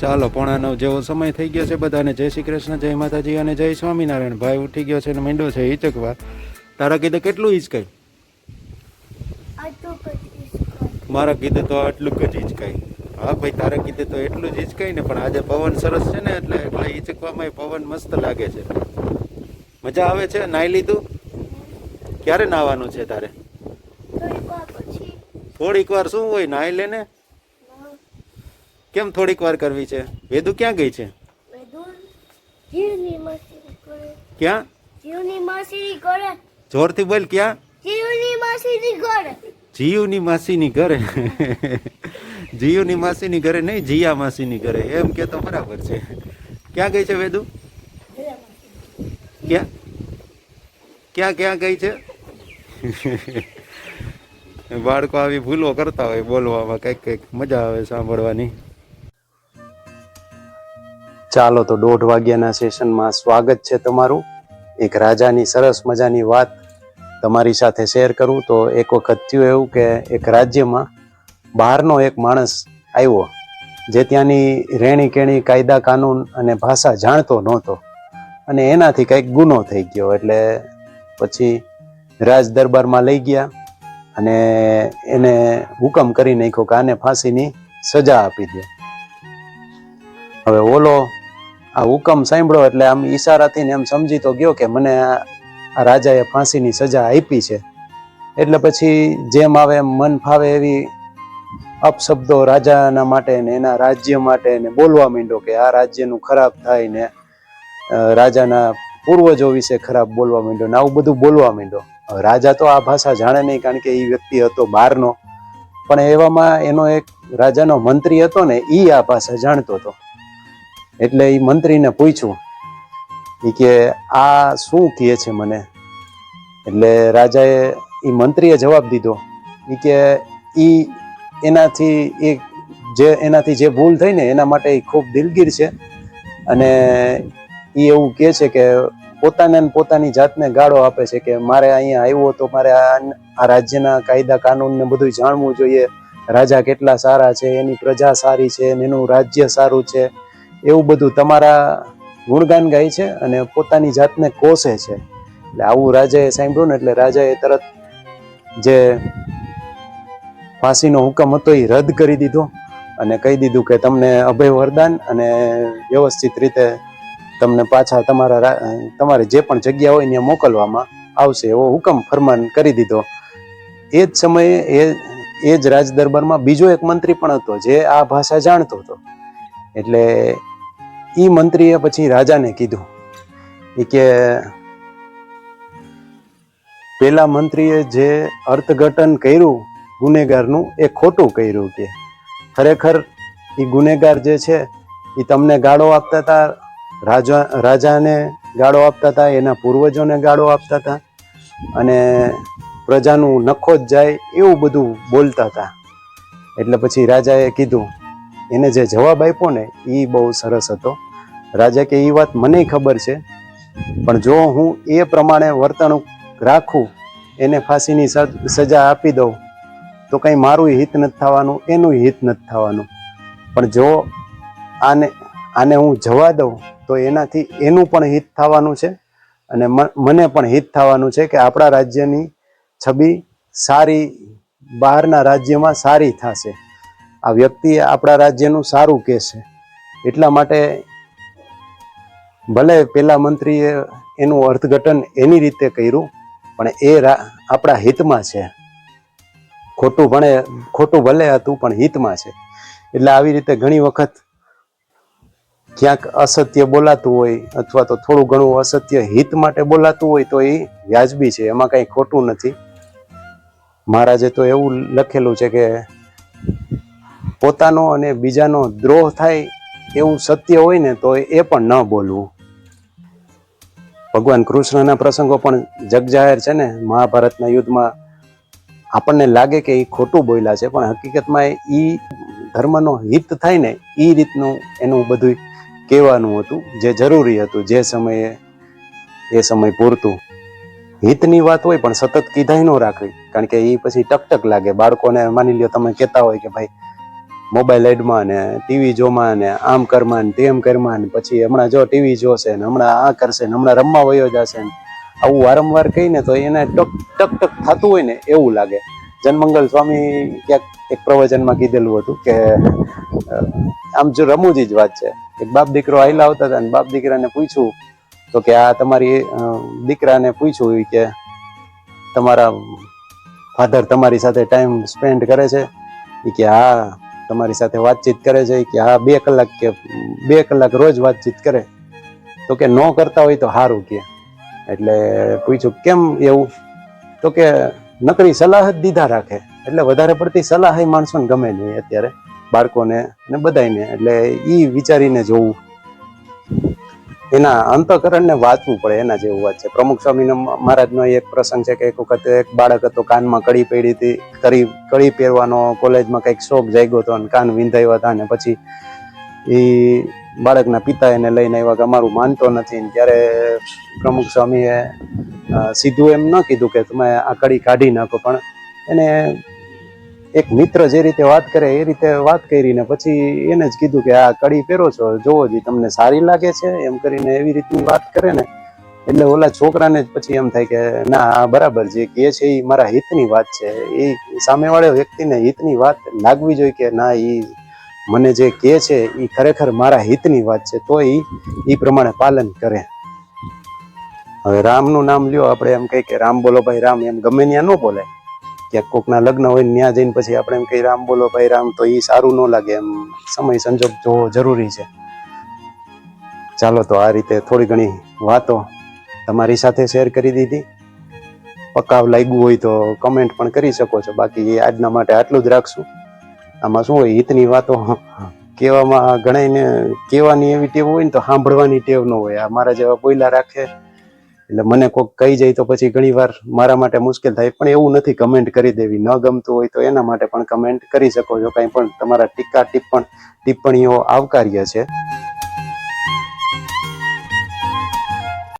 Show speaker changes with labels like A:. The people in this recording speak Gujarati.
A: ચાલો પોણા નવ જેવો સમય થઈ ગયો છે બધાને. જય શ્રી કૃષ્ણ જય માતાજી અને જય સ્વામિનારાયણ. ભાઈ ઉઠી ગયો છે અને મીંડો છે ઈચકવા તારા કીધે કેટલું
B: આટલું
A: મારા કીધે તો આટલું જ ઈચકાય હા ભાઈ તારા કીધે તો એટલું જ હિચકાય ને પણ આજે પવન સરસ છે ને એટલે એટલે હિચકવામાં પવન મસ્ત લાગે છે. મજા આવે છે? નાઈ લીધું? ક્યારે નાવાનું છે તારે?
B: થોડીક વાર પછી.
A: થોડીક વાર શું હોય નાઈ લે ને? કેમ થોડીક વાર કરવી છે? વેદુ ક્યાં ગઈ છે?
B: જીવની
A: ક્યાં?
B: જીવની માસી કરે
A: જોરથી બોલ ક્યાં?
B: જીવની માસી કરે
A: જીયુની માસીની ઘરે. જીયુની માસીની ઘરે નહીં જીયા માસીની ઘરે. એમ કે તો બરાબર છે. ક્યાં ગઈ છે વેદુ? ક્યાં? ક્યાં ક્યાં ગઈ છે? બાળકો આવી ભૂલો કરતા હોય બોલવામાં કંઈક કંઈક મજા આવે સાંભળવાની. ચાલો તો દોઢ વાગ્યાના સેશનમાં સ્વાગત છે તમારું. એક રાજાની સરસ મજાની વાત તમારી સાથે શેર કરું. તો એક વખત થયું એવું કે એક રાજ્યમાં બહારનો એક માણસ આવ્યો, જે ત્યાંની રેણી કેણી કાયદા કાનૂન અને ભાષા જાણતો નહોતો અને એનાથી કંઈક ગુનો થઈ ગયો. એટલે પછી રાજ દરબારમાં લઈ ગયા અને એને હુકમ કરી નાખ્યો કે આને ફાંસીની સજા આપી દે. હવે ઓલો આ હુકમ સાંભળ્યો એટલે આમ ઈશારાથી ને એમ સમજી તો ગયો કે મને આ આ રાજાએ ફાંસીની સજા આપી છે. એટલે પછી જેમ આવે એમ મન ફાવે એવી અપશબ્દો રાજાના માટે ને એના રાજ્ય માટે ને બોલવા માંડ્યો કે આ રાજ્યનું ખરાબ થાય ને રાજાના પૂર્વજો વિશે ખરાબ બોલવા માંડ્યો ને, આવું બધું બોલવા માંડ્યો. રાજા તો આ ભાષા જાણે નહીં કારણ કે એ વ્યક્તિ હતો બહારનો. પણ એવામાં એનો એક રાજાનો મંત્રી હતો ને એ આ ભાષા જાણતો હતો. એટલે એ મંત્રીને પૂછ્યું. ઈ કે, આ શું કહે છે મને? એટલે રાજાએ એ મંત્રીએ જવાબ દીધો. ઈ કે, ઈ એનાથી એ જે, એનાથી જે ભૂલ થઈ ને એના માટે એ ખૂબ દિલગીર છે. અને એ એવું કહે છે કે, પોતાને પોતાની જાતને ગાળો આપે છે કે મારે અહીંયા આવ્યો તો મારે આ રાજ્યના કાયદા, કાનૂન ને બધું જાણવું જોઈએ. રાજા કેટલા સારા છે, એની પ્રજા સારી છે એનું રાજ્ય સારું છે. એવું બધું તમારા ગુણગાન ગાય છે અને પોતાની જાતને કોસે છે. એટલે આવું રાજાએ સાંભળ્યું ને એટલે રાજાએ તરત જે ફાંસીનો હુકમ હતો એ રદ કરી દીધો અને કહી દીધું કે તમને અભય વરદાન અને વ્યવસ્થિત રીતે તમને પાછા તમારા તમારે જે પણ જગ્યા હોય ત્યાં મોકલવામાં આવશે એવો હુકમ ફરમાન કરી દીધો. એ જ સમયે એ એ જ રાજ દરબારમાં બીજો એક મંત્રી પણ હતો જે આ ભાષા જાણતો હતો. એટલે એ મંત્રીએ પછી રાજાને કીધું એ કે પેલા મંત્રીએ જે અર્થઘટન કર્યું ગુનેગારનું, એ ખોટું કર્યું કે. ખરેખર એ ગુનેગાર જે છે એ તમને ગાળો આપતા હતા રાજા, રાજાને ગાળો આપતા હતા એના પૂર્વજોને ગાળો આપતા હતા અને પ્રજાનું નખો જ જાય એવું બધું બોલતા હતા એટલે પછી રાજાએ કીધું એને જે જવાબ આપ્યો ને એ બહુ સરસ હતો. રાજા કે એ વાત મને ખબર છે, પણ જો હું એ પ્રમાણે વર્તણૂક રાખું, એને ફાંસીની સજા આપી દઉં, તો કંઈ મારું હિત નથી થવાનું, એનું હિત નથી થવાનું. પણ જો આને આને હું જવા દઉં, તો એનાથી એનું પણ હિત થવાનું છે અને મને પણ હિત થવાનું છે કે આપણા રાજ્યની છબી સારી, બહારના રાજ્યમાં સારી થશે. આ વ્યક્તિ આપણા રાજ્યનું સારું કહેશે એટલા માટે ભલે પેલા મંત્રીએ એનું અર્થઘટન એની રીતે કર્યું, પણ એ આપણા હિતમાં છે. ખોટું ભણે ખોટું ભલે હતું, પણ હિતમાં છે. એટલે આવી રીતે ઘણી વખત ક્યાંક અસત્ય બોલાતું હોય, અથવા તો થોડું ઘણું અસત્ય હિત માટે બોલાતું હોય, તો એ વ્યાજબી છે. એમાં કંઈ ખોટું નથી. મહારાજે તો એવું લખેલું છે કે પોતાનો અને બીજાનો દ્રોહ થાય એવું સત્ય હોય ને, તો એ પણ ન બોલવું. ભગવાન કૃષ્ણના પ્રસંગો પણ જગજાહેર છે ને, મહાભારતના યુદ્ધમાં આપણને લાગે કે એ ખોટું બોલ્યા છે, પણ હકીકતમાં એ ધર્મનો હિત થાય ને, એ રીતનું એનું બધું કહેવાનું હતું, જે જરૂરી હતું, જે સમયે, એ સમય પૂરતું. હિતની વાત હોય પણ સતત કીધાય ન રાખવી, કારણ કે એ પછી ટકટક લાગે. બાળકોને માની લ્યો, તમે કહેતા હોય કે ભાઈ મોબાઈલ એડમાં ને ટીવી જોમાં ને, આમ કરમાં ને, તેમ કરમાં ને, પછી હમણાં જો ટીવી જોશે ને, હમણાં આ કરશે ને, હમણાં રમવા વયો જશે ને, આવું વારંવાર કહીને તો એને ટક ટક ટક થતું હોય ને એવું લાગે. જનમંગલ સ્વામી ક્યાંક એક પ્રવચનમાં કીધેલું હતું કે આમ જો રમૂજી જ વાત છે. એક બાપ દીકરો આયલા આવતા હતા ને, બાપ દીકરાને પૂછ્યું તો કે આ તમારી દીકરાને પૂછ્યું કે, તમારા ફાધર તમારી સાથે ટાઈમ સ્પેન્ડ કરે છે? કે હા. તમારી સાથે વાતચીત કરે છે કે હા, બે કલાક કે બે કલાક રોજ વાતચીત કરે. તો કે ન કરતા હોય તો સારું કે. એટલે પૂછ્યું કેમ એવું? તો કે નકરી સલાહ જ દીધા રાખે. એટલે વધારે પડતી સલાહ એ માણસોને ગમે નહીં અત્યારે, બાળકોને અને બધાયને. એટલે એ વિચારીને જોવું. એના અંતકરણને વાંચવું પડે, એના જેવું વાત છે. પ્રમુખ સ્વામીનો મહારાજનો એક પ્રસંગ છે કે એક વખત એક બાળક હતો, કાનમાં કડી પહેરી હતી કડી કડી પહેરવાનો કોલેજમાં કંઈક શોખ જાગ્યો હતો અને કાન વિંધાયો હતા અને પછી એ બાળકના પિતા એને લઈને આવ્યા કે અમારું માનતો નથી. ત્યારે પ્રમુખ સ્વામીએ સીધું એમ ન કીધું કે તમે આ કડી કાઢી નાખો, પણ એને એક મિત્ર જે રીતે વાત કરે, એ રીતે વાત કરીને પછી એને જ કીધું કે આ કડી પહેરો છો, જોવો જી, તમને સારી લાગે છે? એમ કરીને એવી રીતની વાત કરે ને, એટલે ઓલા છોકરાને જ પછી એમ થાય કે, ના, આ બરાબર જે કહે છે એ મારા હિતની વાત છે. એ સામેવાળા વ્યક્તિને હિતની વાત લાગવી જોઈએ કે, ના એ મને જે કહે છે એ ખરેખર મારા હિતની વાત છે. તો એ એ પ્રમાણે પાલન કરે. હવે રામનું નામ લ્યો, આપણે એમ કહીએ કે, રામ બોલો ભાઈ, રામ. એમ ગમે ત્યાં ન બોલાય. ક્યાંક કોકના લગ્ન હોય ત્યાં જઈને પછી આપણે એમ કહીએ રામ બોલો ભાઈ, રામ. તો એ સારું ન લાગે એમ. સમય સંજોગ જોવો જરૂરી છે. ચાલો તો આ રીતે થોડી ઘણી વાતો તમારી સાથે શેર કરી દીધી. પકાવ લાગ્યું હોય તો કમેન્ટ પણ કરી શકો છો. બાકી આજના માટે આટલું જ રાખશું. આમાં શું હોય, હિતની વાતો કહેવામાં ઘણાઈને કહેવાની એવી ટેવ હોય ને તો સાંભળવાની ટેવ ન હોય. આ મારા જેવા બોયલા રાખે એટલે મને કોઈક કહી જાય તો પછી ઘણી વાર મારા માટે મુશ્કેલ થાય. પણ એવું નથી કમેન્ટ કરી દેવી. ન ગમતું હોય તો એના માટે પણ કમેન્ટ કરી શકો છો. કંઈ પણ તમારા ટીકા ટિપ્પણ ટિપ્પણીઓ આવકાર્ય છે.